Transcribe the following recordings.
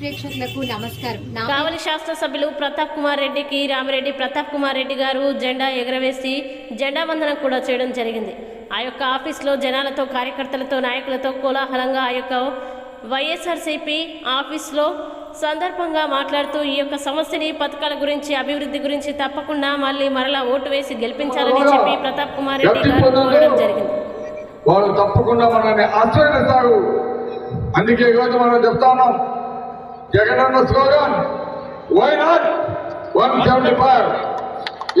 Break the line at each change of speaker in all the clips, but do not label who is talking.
ప్రేక్షకులకు నమస్కారం.
కావలి శాసనసభ్యులు ప్రతాప్ కుమార్ రెడ్డికి రామిరెడ్డి ప్రతాప్ కుమార్ రెడ్డి గారు జెండా ఎగరవేసి జెండా వందనం కూడా చేయడం జరిగింది. ఆ యొక్క ఆఫీస్లో జనాలతో కార్యకర్తలతో నాయకులతో కోలాహలంగా ఆ యొక్క వైఎస్ఆర్సీపీ ఆఫీస్లో సందర్భంగా మాట్లాడుతూ ఈ యొక్క సమస్యని పథకాల గురించి అభివృద్ధి గురించి తప్పకుండా మళ్ళీ మరలా ఓటు వేసి గెలిపించాలని చెప్పి ప్రతాప్ కుమార్ రెడ్డి గారు కోరడం జరిగింది.
వాళ్ళు తప్పకుండా మనల్ని ఆశ్రయిస్తారు. అందుకే ఈరోజు మనం చెప్తా ఉన్నాం Jagananna slogan why not one seventy five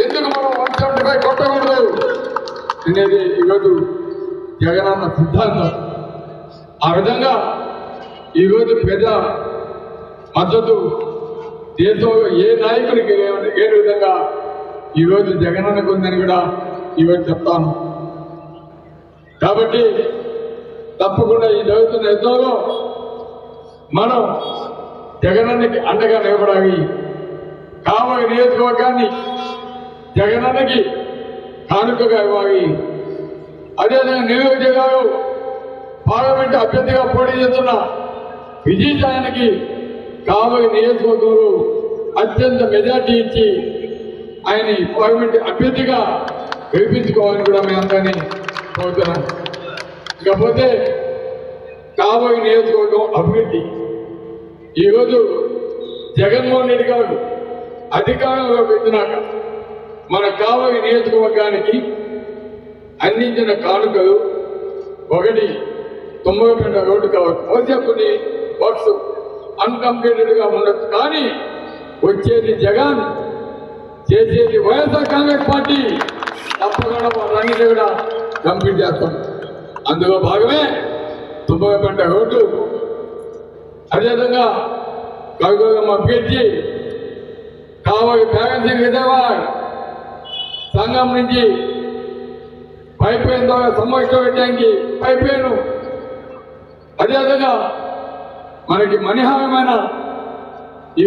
ఎందుకు మనం వన్ సెవెంటీ ఫైవ్ కొట్టకూడదు? అనేది ఈరోజు జగనన్న సిద్ధాంతం. ఆ విధంగా ఈరోజు పెద్ద మద్దతు దేశంలో ఏ నాయకుడికి లేని లేని విధంగా ఈరోజు జగనన్నకు ఉందని కూడా ఈరోజు చెప్తాను కాబట్టి తప్పకుండా ఈ జరుగుతున్న యుద్ధంలో మనం జగనన్నకి అండగా నిలబడాలి. కావలి నియోజకవర్గాన్ని జగనన్నకి కానుకగా ఇవ్వాలి. అదేవిధంగా నియోజకవర్గాలు పార్లమెంట్ అభ్యర్థిగా పోటీ చేస్తున్న విజయసాయానికి కావలి నియోజకవర్గంలో అత్యంత మెజార్టీ ఇచ్చి ఆయన పార్లమెంట్ అభ్యర్థిగా గెలిపించుకోవాలని కూడా మేము అందరినీ కోరుతున్నాం ఇకపోతే కాబోయే నియోజకవర్గం అభివృద్ధి. ఈరోజు జగన్మోహన్ రెడ్డి గారు అధికారంలోకి వచ్చినాక మన కాబోయే నియోజకవర్గానికి అందించిన కానుకలు ఒకటి తొంభై రెండు రోడ్డు కావచ్చు బహుశా కొన్ని వర్క్స్ అన్కంప్లీటెడ్గా ఉండొచ్చు. కానీ వచ్చేది జగన్ చేసేది వైఎస్ఆర్ కాంగ్రెస్ పార్టీ. తప్పకుండా రంగిని కూడా కంప్లీట్ చేస్తాం. అందులో భాగమే తుమ్మగపేట రోడ్డు. అదేవిధంగా కవిగోగం అభ్యర్థి కావాలి బ్యాగన్ విజయవాడ సంఘం నుంచి పైప్ లైన్ ద్వారా సంరక్షణ పెట్టడానికి పైప్ లైన్ అదేవిధంగా మనకి మణిహారమైన ఈ